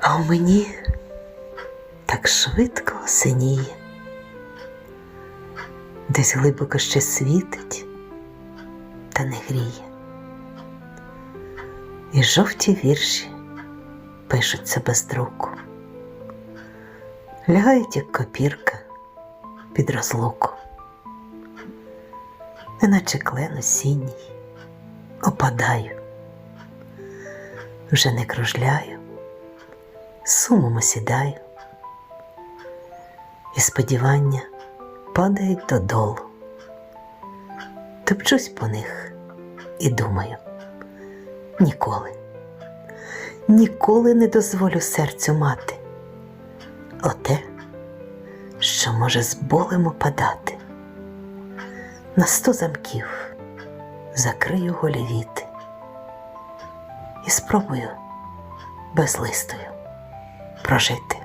А у мені так швидко синіє. Десь глибоко ще світить та не гріє. І жовті вірші пишуться без друку, лягають, як копірка під розлуку, неначе клен осінній, опадаю, вже не кружляю, сумом осідаю, і сподівання падають додолу. Топчусь по них і думаю, ніколи, ніколи не дозволю серцю мати оте, що може з болем опадати. На сто замків закрию голі віти і спробую безлистою прожити.